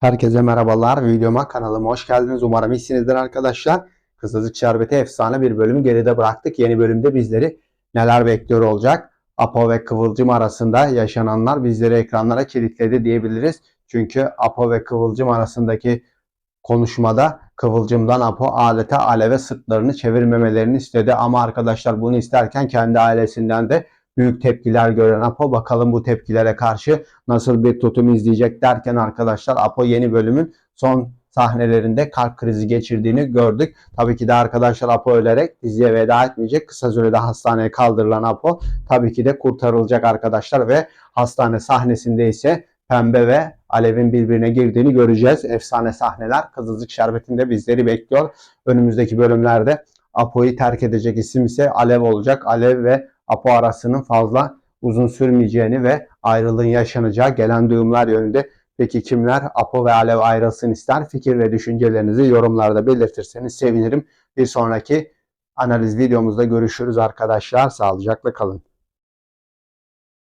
Herkese merhabalar. Videoma kanalıma hoş geldiniz. Umarım iyisinizdir arkadaşlar. Kızılcık Şerbeti efsane bir bölümü geride bıraktık. Yeni bölümde bizleri neler bekliyor olacak? Apo ve Kıvılcım arasında yaşananlar bizleri ekranlara kilitledi diyebiliriz. Çünkü Apo ve Kıvılcım arasındaki konuşmada Kıvılcım'dan Apo adeta aleve sırtlarını çevirmemelerini istedi. Ama arkadaşlar bunu isterken kendi ailesinden de büyük tepkiler gören Apo bakalım bu tepkilere karşı nasıl bir tutum izleyecek derken arkadaşlar Apo yeni bölümün son sahnelerinde kalp krizi geçirdiğini gördük. Tabii ki de arkadaşlar Apo ölerek diziye veda etmeyecek. Kısa sürede hastaneye kaldırılan Apo tabii ki de kurtarılacak arkadaşlar ve hastane sahnesinde ise Pembe ve Alev'in birbirine girdiğini göreceğiz. Efsane sahneler Kızılcık Şerbeti'nde bizleri bekliyor. Önümüzdeki bölümlerde Apo'yu terk edecek isim ise Alev olacak. Alev ve Apo arasının fazla uzun sürmeyeceğini ve ayrılığın yaşanacağı gelen duyumlar yönünde. Peki kimler Apo ve Alev ayrılsın ister? Fikir ve düşüncelerinizi yorumlarda belirtirseniz sevinirim. Bir sonraki analiz videomuzda görüşürüz arkadaşlar. Sağlıcakla kalın.